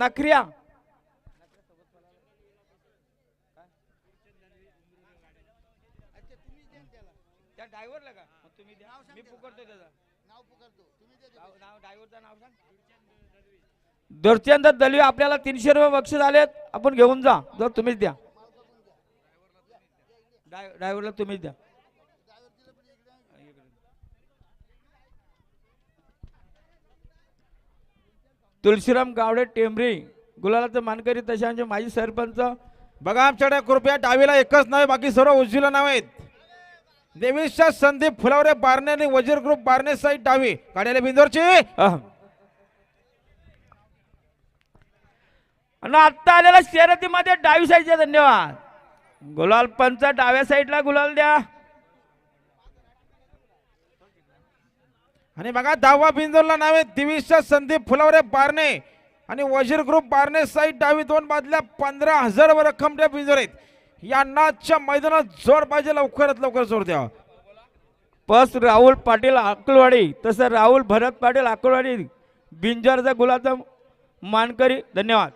नखऱ्या. त्या ड्रायव्हरला का? मग तुम्ही द्या. मी पुकारतो त्याचा. नाव नाव ड्रायव्हरचं नाव सांग. दुर्चंद दलवी आपल्याला तीनशे रुपये बक्षीस आलेत. आपण घेऊन जा. जर तुम्हीच द्या. ड्राय- ड्रायव्हरला तुम्हीच द्या. तुळशीराम गावडे टेंबरी गुलालाचं मानकरी तसे आमचे माजी सरपंच. बघा आमच्याकडे कृपया डावीला एकच नाव बाकी सर्व उजवीला नाव आहेत. देवीच्या संदीप फुलावरे बारणे आणि वजीर ग्रुप बारणे साईड डावी. काढलेल्या बिंदोरची. आणि आत्ता आलेल्या शर्यतीमध्ये डावी साईडचे धन्यवाद. गुलाल पंच डाव्या साईडला गुलाल द्या. आणि बघा दहावा बिंदूला नाव आहे दिविशा संदीप फुलावरे बारणे आणि वजीर ग्रुप बारणे साईड डावी दोन बाजल्या पंधरा हजार वर रक्कम त्या बिंदोर आहेत या नाचच्या मैदानात जोर पाहिजे लवकरात लवकर जोर द्यावा पस राहुल पाटील अकलवाडी तसं राहुल भरत पाटील अकलवाडी बिंजरचा गुलाचा मानकरी धन्यवाद.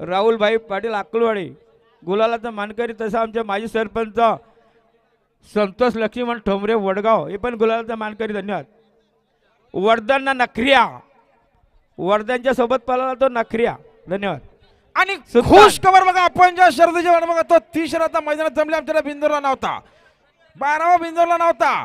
राहुलभाई पाटील अकलवाडी गुलालाचा मानकरी तसं आमचे माजी सरपंच संतोष लक्ष्मण ठोंबरे वडगाव. हे पण गुलालाचा मानकरी धन्यवाद. वर्धन नखऱ्या. वर्धनच्या सोबत पळाला तो नखऱ्या. धन्यवाद. आणि. खुश खबर बघा आपण ज्या शर्यतीची वाट बघा तो ती शर्यत मैदानात जमल्या आमच्याला बिंदोरला नव्हता. बारावा बिंदोरला नव्हता.